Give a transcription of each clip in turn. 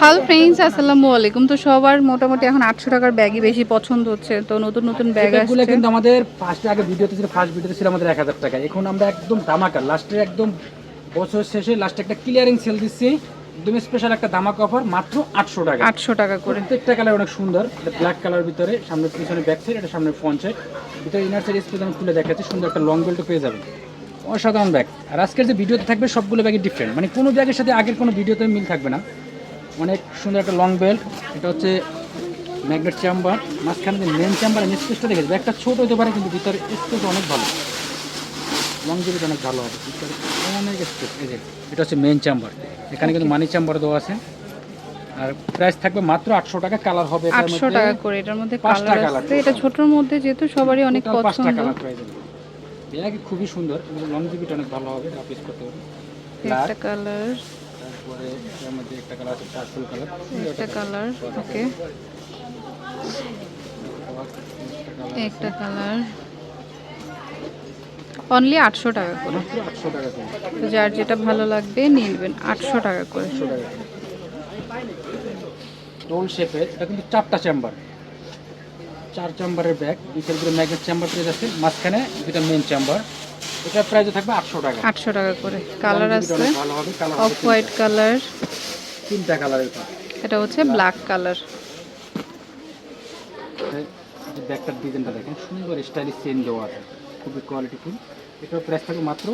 Hello friends আসসালামু আলাইকুম। তো সবার মোটামুটি এখন আটশো টাকার ব্যাগই বেশি পছন্দ হচ্ছে। তো নতুন নতুন ব্যাগ আসছে। কিন্তু আমাদের ফার্স্টে আগে ভিডিওতে ছিল ফার্স্ট ভিডিওতে ছিল আমাদের এক হাজার টাকা। এখন আমরা একদম ধামাকা লাস্টে একদম বছর শেষে লাস্টে একটা ক্লিয়ারিং সেল দিচ্ছি। একদম স্পেশাল একটা ধামাকা অফার মাত্র আটশো টাকা। আটশো টাকা করে। প্রত্যেকটা কালার অনেক সুন্দর। এটা ব্ল্যাক কালার ভিতরে সামনে পিছনে ব্যাক সাইড এটা সামনে ফ্রন্ট সাইড ভিতরে ইনার সাইড স্পেস আমি খুলে দেখাচ্ছি সুন্দর একটা লং বেল্টও পেয়ে যাবেন। অসাধারণ ব্যাগ আর আজকের যে ভিডিওতে থাকবে সবগুলো ব্যাগই ডিফারেন্ট মানে কোনো ব্যাগের সাথে আগের কোনো ভিডিওতে মিল থাকবে না। অনেক সুন্দর একটা লং বেল্ট এটা হচ্ছে ম্যাগনেট চেম্বার মাঝখানে যে মেন চেম্বার স্পেসটা দেখেছি ব্যাগটা ছোট হতে পারে কিন্তু ভিতরে স্পেস অনেক ভালো। লং জিবিটা অনেক ভালো হবে। ভিতরে অনেক স্পেস এই যে এটা হচ্ছে মেন চেম্বার এখানে কিন্তু মানি চেম্বার দেওয়া আছে। আর প্রাইস থাকবে মাত্র আটশো টাকা কালার হবে এটার আটশো মধ্যে। টাকা করে এটার মধ্যে কালার আছে। এটা ছোটর মধ্যে যেহেতু সবারই অনেক পছন্দ। কালার যাবেন ব্যাগ খুবই সুন্দর লং জিবিটা অনেক ভালো হবে রাপিস করতে একটা কালার তারপরে এর মধ্যে একটা কালার আছে পার্পল কালার একটা কালার ওকে। একটা কালার অনলি আটশো টাকা করে। করে। তো যার যেটা ভালো লাগবে নিয়ে নেবেন আটশো টাকা করে। করে রোল শেপের এটা কিন্তু চারটা চেম্বার চার চেম্বারের ব্যাগ দুইটার ভিতরে ম্যাগনেট চেম্বার পেয়ে যাচ্ছে। মাঝখানে দুইটা মেন চেম্বার এটার প্রাইস থাকবে আটশো টাকা। আটশো টাকা করে। কালার আছে। ভালো হবে কালার অফ হোয়াইট কালার তিনটা কালারের পাবে এটা হচ্ছে ব্ল্যাক কালার ব্যাগটার ডিজাইনটা দেখেন সুন্দর স্টাইলিশ চেন দেওয়া আছে। খুবই কোয়ালিটিফুল এটার প্রাইস থাকবে মাত্র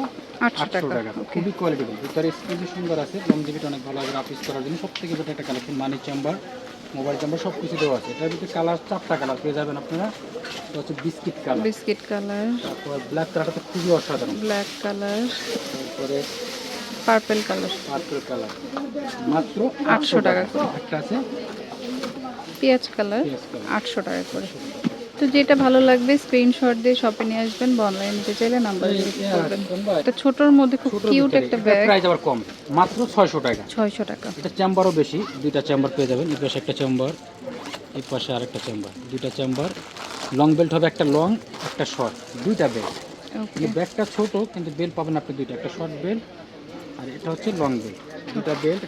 আটশো টাকা খুবই কোয়ালিটিফুল ভিতরে স্ক্রিন সুন্দর আছে লং জিবিটা অনেক ভালো হবে রাপিস করার জন্য সব থেকে বেটার একটা collection money chamber mobile number সব কিছু দেওয়া আছে। এটার ভিতরে কালার চারটা কালার পেয়ে যাবেন আপনারা। এটা হচ্ছে বিস্কিট কালার বিস্কিট কালার তারপর ব্ল্যাক কালারটা তো খুবই অসাধারণ। ব্ল্যাক কালার তারপরে পার্পল কালার পার্পল কালার মাত্র 800 টাকা করে। একটা আছে। পেঁয়াজ কালার। আটশো টাকা করে। তো যেটা ভালো লাগবে স্ক্রিনশট দিয়ে শপে নিয়ে আসবেন বা অনলাইন নিতে চাইলে নাম্বার একটা ছোটোর মধ্যে খুব কিউট একটা ব্যাগ প্রাইস আবার কম। মাত্র ছয়শো টাকা। ছয়শো টাকা। এটা চেম্বারও বেশি দুইটা চেম্বার পেয়ে যাবেন। এই পাশে একটা চেম্বার এই পাশে আরেকটা চেম্বার দুইটা চেম্বার লং বেল্ট হবে একটা লং একটা শর্ট দুইটা বেল্ট ব্যাগটা ছোট কিন্তু বেল্ট পাবেন আপনি দুইটা। একটা শর্ট বেল্ট আর এটা হচ্ছে লং বেল্ট দুটা বেল্ট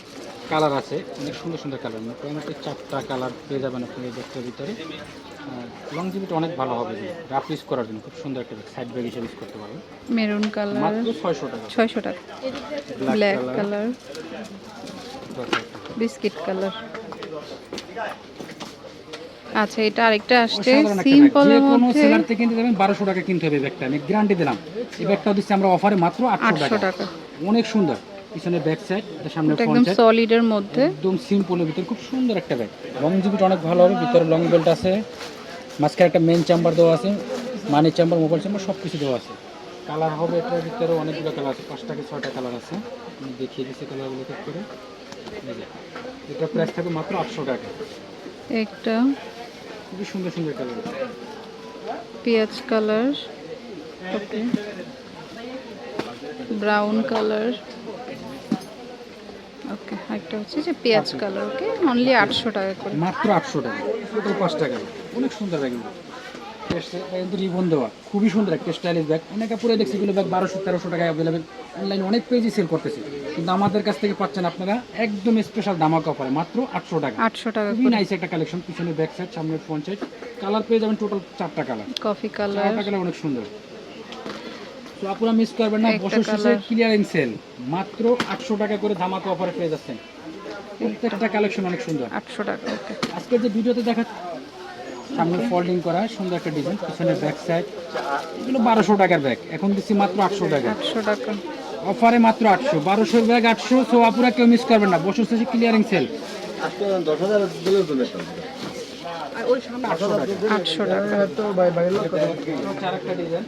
কালার আছে। অনেক সুন্দর সুন্দর কালার মোটামুটি চারটা কালার পেয়ে যাবেন আপনি এই ব্যাগটার ভিতরে। লং জিবিটা অনেক ভালো হবে রাফ ইউজ করার জন্য খুব সুন্দর একটা সাইড ব্যাগ হিসেবে ইউজ করতে পারবেন। মেরুন কালার মাত্র ছয়শো টাকা। ছয়শো টাকা। ব্ল্যাক কালার বিস্কিট কালার আচ্ছা এটা আরেকটা আসছে। সিম্পলের মধ্যে। সেলার থেকে কিনতে যাবেন বারোশো টাকা কিনতে হবে ব্যাগটা আমি গ্যারান্টি দিলাম। এই ব্যাগটাও দিচ্ছি আমরা অফারে মাত্র আটশো আটশো টাকা। টাকা। অনেক সুন্দর। পিছনে ব্যাক সাইড এটা সামনে এটা একদম সাইড সলিডের মধ্যে। একদম সিম্পলের ভিতরে খুব সুন্দর একটা ব্যাগ লং জিবিটা অনেক ভালো হবে ভিতরে লং বেল্ট আছে। মাঝখানে একটা মেন চেম্বার দেওয়া আছে। মানি চেম্বার মোবাইল চেম্বার সব কিছু দেওয়া আছে। কালার হবে এটার ভিতরে অনেকগুলো কালার আছে। পাঁচটা কি ছয়টা কালার আছে। আমি দেখিয়ে দিচ্ছি কালারগুলো ঠিক করে। এটার প্রাইস থাকবে মাত্র আটশো টাকা। একটা খুবই সুন্দর সুন্দর কালার পেঁয়াজ colour okay. Brown colour okay একটা হচ্ছে যে পেঁয়াজ কালার ওকে অনলি আটশো টাকা করে। মাত্র আটশো টাকা। টোটাল পাঁচ টাকা। অনেক সুন্দর ব্যাগ কিন্তু রিবন দেওয়া খুবই সুন্দর একটা স্টাইলিশ ব্যাগ অনেকে পুরো দেখছি এগুলো ব্যাগ বারোশো তেরোশো টাকায় অ্যাভেলেবেল অনলাইনে অনেক পেজই সেল করতেছে। কিন্তু আমাদের কাছ থেকে পাচ্ছেন আপনারা একদম স্পেশাল দামাক অফারে মাত্র আটশো টাকা। আটশো টাকা খুবই নাইস একটা কালেকশন পিছনে ব্যাক সাইড সামনে ফ্রন্ট সাইড কালার পেয়ে যাবেন টোটাল চারটা কালার কফি কালার চারটা কালার অনেক সুন্দর। তো আপনারা মিস করবেন না বছর শেষে ক্লিয়ারিং সেল মাত্র আটশো টাকা করে ধামাকা অফারে পেয়ে যাচ্ছেন। প্রত্যেকটা কালেকশন অনেক সুন্দর। আটশো টাকা ওকে আজকে যে ভিডিওতে দেখা সামনে ফোল্ডিং করা সুন্দর একটা ডিজাইন পিছনে ব্যাক সাইড এগুলো বারোশো টাকার ব্যাগ এখন দিচ্ছি মাত্র আটশো টাকা। আটশো টাকা। অফারে মাত্র আটশো। বারোশোর ব্যাগ আটশো সো আপুরা কেউ মিস করবেন না। বছর শেষে ক্লিয়ারিং সেল আটশো টাকা। আটশো টাকা। আরেকটা ডিজাইন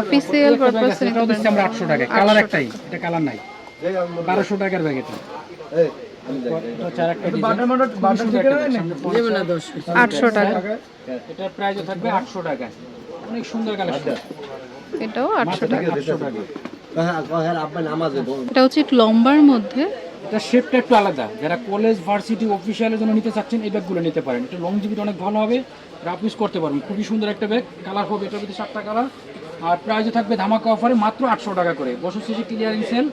অফিসিয়াল পারপাসে এটাও দিচ্ছি আমরা আটশো টাকা। কালার একটাই এটা কালার নাই। বারোশো টাকার ব্যাগ এটা। এটা আটশো টাকা। এটার থাকবে আটশো টাকা অনেক সুন্দর কালেকশন এটাও আটশো টাকা। এটা হচ্ছে একটু লম্বার মধ্যে। এটা শেপটা একটু আলাদা। যারা কলেজ ভার্সিটি অফিসিয়ালের জন্য নিতে চাচ্ছেন এই ব্যাগগুলো নিতে পারেন। এটা লং জিবিটা অনেক ভালো হবে। রাফ ইউজ করতে পারবেন। খুবই সুন্দর একটা ব্যাগ কালার হবে। এটার ভিতরে সাতটা কালার আর প্রাইসও থাকবে ধামাকা অফারে মাত্র আটশো টাকা করে। বছর শেষে ক্লিয়ারিং সেল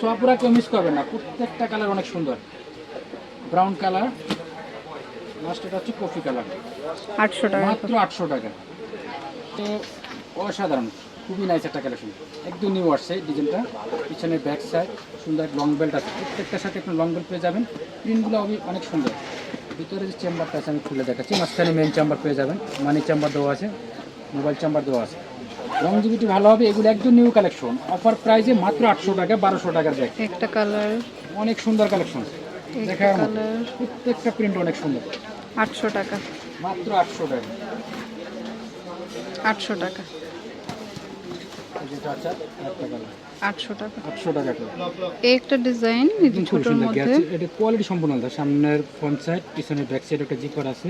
সোয়াপুরা কেউ মিস করবেন না প্রত্যেকটা কালার অনেক সুন্দর। ব্রাউন কালার লাস্ট এটা হচ্ছে কফি কালার আটশো টাকা মাত্র আটশো টাকা। তো অসাধারণ খুবই নাইস একটা কালেকশন একদম নিউ আসছে ডিজাইনটা পিছনে ব্যাক সাইড সুন্দর লং বেল্ট আছে। প্রত্যেকটার সাথে একটা লং বেল্ট পেয়ে যাবেন। প্রিন্টগুলো অনেক সুন্দর। ভিতরে যে চেম্বারটা আছে আমি খুলে দেখাচ্ছি মাঝখানে মেন চেম্বার পেয়ে যাবেন। মানি চেম্বার দেওয়া আছে মোবাইল চেম্বার দেওয়া আছে। লংজিভিটি ভালো হবে এগুলো একদম নিউ কালেকশন অফার প্রাইসে মাত্র আটশো টাকা বারোশো টাকার ব্যাগ একটা কালার অনেক সুন্দর কালেকশন দেখা দেখার প্রত্যেকটা প্রিন্ট অনেক সুন্দর। আটশো টাকা। মাত্র আটশো টাকা। আটশো টাকা এই যেটা আছে একটা কালার আটশো টাকা। আটশো টাকা এই একটা ডিজাইন ছোটোর মধ্যে। এটা কোয়ালিটি সম্পূর্ণ আলাদা। সামনের ফ্রন্ট সাইড পিছনের ব্যাক সাইড একটা জিপার আছে।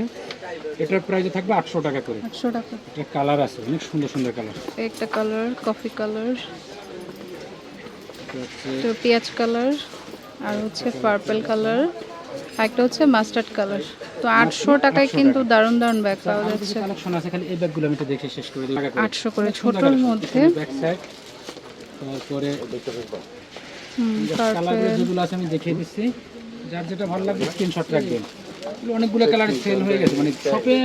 এটার প্রাইস থাকবে আটশো টাকা করে। আটশো টাকা। এটা কালার আছে অনেক সুন্দর সুন্দর কালার একটা কালার কফি কালার তো পেঁয়াজ কালার আর হচ্ছে পার্পল কালার একটা হচ্ছে মাস্টার্ড কালার তো আটশো টাকায় কিন্তু দারুণ দারুণ ব্যাগ পাওয়া যাচ্ছে। কালেকশন আছে খালি এই ব্যাগগুলো আমি একটু দেখে শেষ করে দিই। আটশো করে ছোটোর মধ্যে। সাইড তারপরে কালারগুলো যেগুলো আছে আমি দেখিয়ে দিচ্ছি। যার যেটা ভালো লাগবে স্ক্রিনশট রাখবেন। অনেকগুলো কালার সেল হয়ে গেছে মানে শপে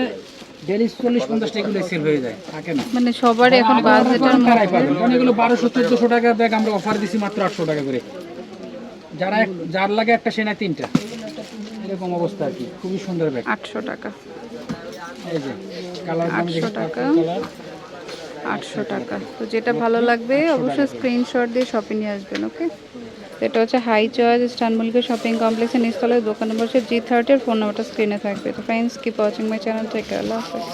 ডেলি চল্লিশ পঞ্চাশটা এগুলো সেল হয়ে যায় থাকে না। মানে সবার এখন বাজেটের কারাই পাবেন। কারণ এগুলো বারোশো চোদ্দশো টাকার ব্যাগ আমরা অফার দিছি মাত্র আটশো টাকা করে। যারা যার লাগে একটা সে নেয় তিনটা। এরকম অবস্থা আর কি। খুবই সুন্দর ব্যাগ আটশো টাকা। এই যে কালার 800 টাকা। আটশো টাকা। তো যেটা ভালো লাগবে অবশ্যই স্ক্রিনশট দিয়ে শপে নিয়ে আসবেন ওকে এটা হচ্ছে হাই চয়েস ইস্টানবুলকে শপিং কমপ্লেক্সের নিচতলায় দোকান নম্বর জি থার্টির ফোন নাম্বারটা স্ক্রিনে থাকবে। তো friends keep watching my channel থেকে আল্লাহ হাফেজ।